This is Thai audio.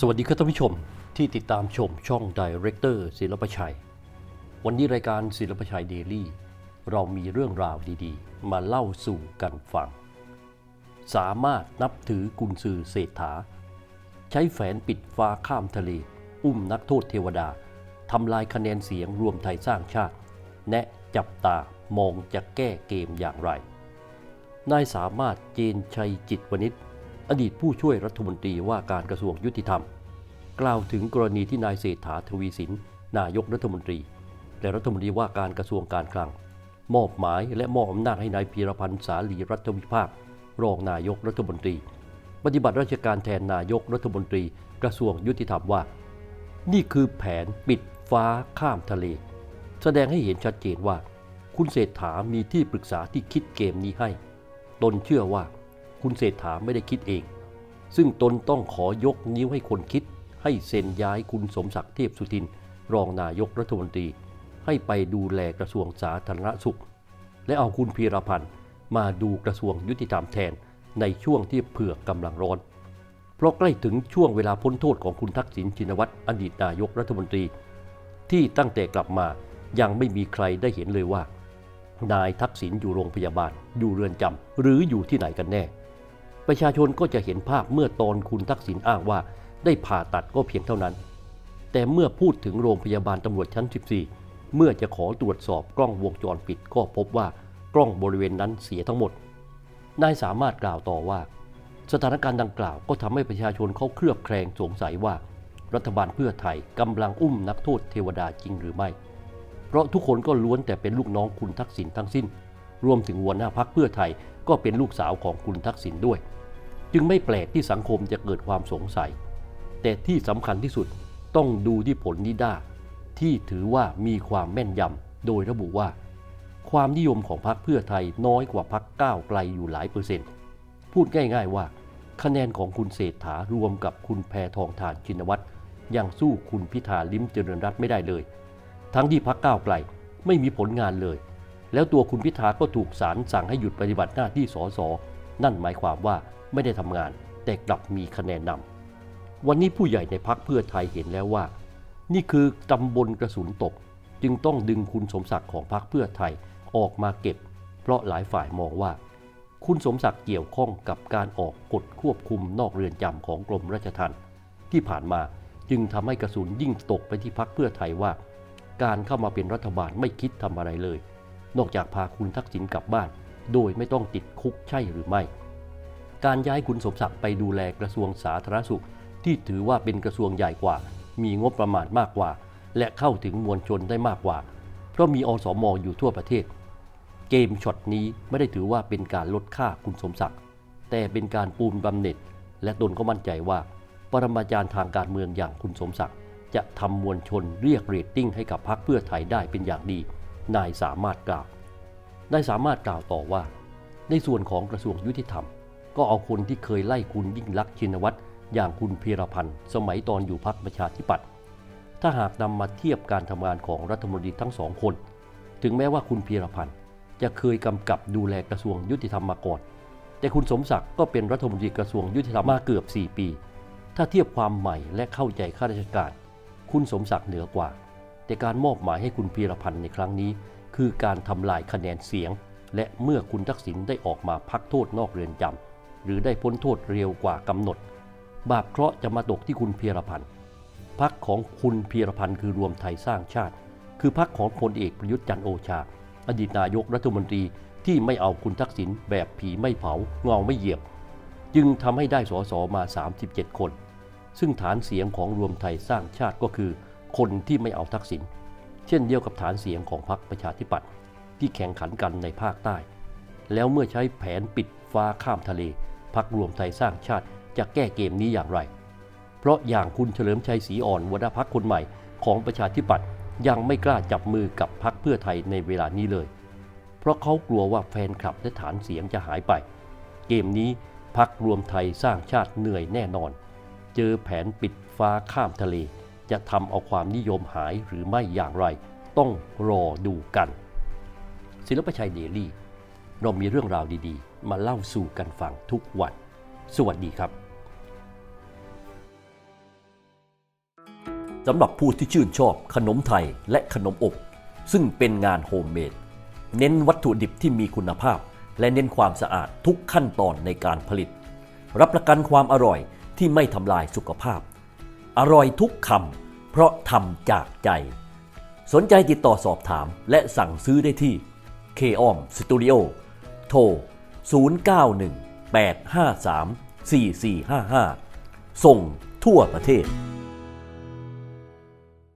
สวัสดีครับท่านผู้ชมที่ติดตามชมช่อง Director ศิลปชัย วันนี้รายการศิลปชัยเดลี่ เรามีเรื่องราวดีๆ มาเล่าสู่กันฟัง สามารถนับถือกุญซือเศรษฐา ใช้แฝนปิดฟ้าข้ามทะเล อุ้มนักโทษเทวดาทำลายคะแนนเสียงรวมไทยสร้างชาติ แนะจับตามองจะแก้เกมอย่างไร นายสามารถเจนชัยจิตวณิช อดีตผู้ช่วยรัฐมนตรีว่าการกระทรวงยุติธรรม กล่าวถึงกรณีที่นายเศรษฐาทวีสิน นายกรัฐมนตรี และรัฐมนตรีว่าการกระทรวงการคลัง มอบหมายและมอบอำนาจให้นายพีรพันธ์สาลีรัฐวิภาค รองนายกรัฐมนตรี ปฏิบัติราชการแทนนายกรัฐมนตรีกระทรวงยุติธรรมว่า นี่คือแผนปิดฟ้าข้ามทะเล แสดงให้เห็นชัดเจนว่า คุณเศรษฐามีที่ปรึกษาที่คิดเกมนี้ให้ ตนเชื่อว่า คุณเศรษฐาไม่ได้คิดเอง ซึ่งตนต้องขอยกนิ้วให้คนคิด ให้เซ็นย้ายคุณสมศักดิ์เทพสุทิน รองนายกรัฐมนตรี ให้ไปดูแลกระทรวงสาธารณสุข และเอาคุณพีรพันธ์มาดูกระทรวงยุติธรรมแทนในช่วงที่เผือกกำลังร้อน เพราะใกล้ถึงช่วงเวลาพ้นโทษของคุณทักษิณชินวัตรอดีตนายกรัฐมนตรี ที่ตั้งแต่กลับมายังไม่มีใครได้เห็นเลยว่า นายทักษิณอยู่โรงพยาบาล อยู่เรือนจำหรืออยู่ที่ไหนกันแน่ ประชาชนก็จะเห็นภาพเมื่อตอนคุณทักษิณอ้างว่า ได้ผ่าตัดก็เพียงเท่านั้น แต่เมื่อพูดถึงโรงพยาบาลตำรวจชั้น 14 เมื่อจะขอตรวจสอบกล้องวงจรปิดก็พบว่ากล้องบริเวณนั้นเสียทั้งหมด นายสามารถกล่าวต่อว่า สถานการณ์ดังกล่าวก็ทำให้ประชาชนเขาเครือบแคลงสงสัยว่า รัฐบาลเพื่อไทยกำลังอุ้มนักโทษเทวดาจริงหรือไม่ เพราะทุกคนก็ล้วนแต่เป็นลูกน้องคุณทักษิณทั้งสิ้น รวมถึงหัวหน้าพักเพื่อไทยก็เป็นลูกสาวของคุณทักษิณด้วย จึงไม่แปลกที่สังคมจะเกิดความสงสัย แต่ที่สำคัญที่สุดต้องดูที่ผลนิด้าที่ถือว่ามีความแม่นยำโดยระบุว่า ความนิยมของพรรคเพื่อไทยน้อยกว่าพรรคก้าวไกลอยู่หลายเปอร์เซ็นต์ พูดง่ายๆว่า คะแนนของคุณเศรษฐารวมกับคุณแพทองทานชินวัตรยังสู้คุณพิธาลิ้มเจริญรัตน์ไม่ได้เลย ทั้งที่พรรคก้าวไกลไม่มีผลงานเลย แล้วตัวคุณพิธาก็ถูกศาลสั่งให้หยุดปฏิบัติหน้าที่สส นั่นหมายความว่าไม่ได้ทำงานแต่กลับมีคะแนนนำวันนี้ผู้ใหญ่ในพักเพื่อไทยเห็นแล้วว่า นี่คือตำบลกระสุนตก จึงต้องดึงคุณสมศักดิ์ของพรรคเพื่อไทยออกมาเก็บ เพราะหลายฝ่ายมองว่า คุณสมศักดิ์เกี่ยวข้องกับการออกกฎควบคุมนอกเรือนจำของกรมราชทัณฑ์ที่ผ่านมาจึงทำให้กระสุนยิ่งตกไปที่พักเพื่อไทยว่า การเข้ามาเป็นรัฐบาลไม่คิดทำอะไรเลย นอกจากพาคุณทักษิณกลับบ้าน โดยไม่ต้องติดคุกใช่หรือไม่ การย้ายคุณสมศักดิ์ไปดูแลกระทรวงสาธารณสุข ที่ถือว่าเป็นกระทรวงใหญ่กว่า มีงบประมาณมากกว่า และเข้าถึงมวลชนได้มากกว่า เพราะมีอสมอยู่ทั่วประเทศ เกมช็อตนี้ไม่ได้ถือว่าเป็นการลดค่าคุณสมศักดิ์แต่เป็นการปูนบำเหน็จ และตนก็มั่นใจว่า ปรมาจารย์ทางการเมืองอย่างคุณสมศักดิ์จะทำมวลชนเรียกเรตติ้งให้กับพรรคเพื่อไทยได้เป็นอย่างดี นายสามารถกล่าว นายสามารถกล่าวต่อว่า ในส่วนของกระทรวงยุติธรรม ก็เอาคนที่เคยไล่คุณยิ่งลักษณ์ชินวัตรอย่างคุณพีรพันธ์ สมัยตอนอยู่พรรคประชาธิปัตย์ถ้าหากนำมาเทียบการทำงานของรัฐมนตรีทั้งสองคน ถึงแม้ว่าคุณพีรพันธ์จะเคยกำกับดูแลกระทรวงยุติธรรมมาก่อน แต่คุณสมศักดิ์ก็เป็นรัฐมนตรีกระทรวงยุติธรรมมาเกือบ 4 ปี ถ้าเทียบความใหม่และเข้าใจข้าราชการ คุณสมศักดิ์เหนือกว่า แต่การมอบหมายให้คุณพีรพันธ์ในครั้งนี้ คือการทำลายคะแนนเสียง และเมื่อคุณทักษิณได้ออกมาพักโทษนอกเรือนจำหรือได้พ้นโทษเร็วกว่ากำหนด บาปเคราะห์จะมาตกที่คุณเพีรพันธ์พักของคุณเพีรพันธ์คือรวมไทยสร้างชาติ คือพักของพลเอกประยุทธ์จันโอชา อดีตนายกรัฐมนตรีที่ไม่เอาคุณทักษิณแบบผีไม่เผาเงาไม่เหยียบ จึงทำให้ได้สสมา 37 คน ซึ่งฐานเสียงของรวมไทยสร้างชาติก็คือ คนที่ไม่เอาทักษิณ เช่นเดียวกับฐานเสียงของพรรคประชาธิปัตย์ที่แข่งขันกันในภาคใต้ แล้วเมื่อใช้แผนปิดฟ้าข้ามทะเลพรรครวมไทยสร้างชาติจะแก้เกมนี้อย่างไร เพราะอย่างคุณเฉลิมชัยศรีอ่อนหัวหน้าพรรคนใหม่ของประชาธิปัตย์ยังไม่กล้าจับมือกับพรรคเพื่อไทยในเวลานี้เลย เพราะเขากลัวว่าแฟนคลับและฐานเสียงจะหายไป เกมนี้พักรวมไทยสร้างชาติเหนื่อยแน่นอน เจอแผนปิดฟ้าข้ามทะเล จะทำเอาความนิยมหายหรือไม่อย่างไร ต้องรอดูกัน ศิลปชัยเดลี่เรามีเรื่องราวดีๆ มาเล่าสู่กันฟังทุกวัน สวัสดีครับสำหรับผู้ที่ชื่นชอบขนมไทยและขนมอบ ซึ่งเป็นงานโฮมเมดเน้นวัตถุดิบที่มีคุณภาพ และเน้นความสะอาดทุกขั้นตอนในการผลิต รับประกันความอร่อยที่ไม่ทำลายสุขภาพ อร่อยทุกคำเพราะทำจากใจ สนใจติดต่อสอบถามและสั่งซื้อได้ที่ k o m Studio โทร 091 853 4455 ส่งทั่วประเทศ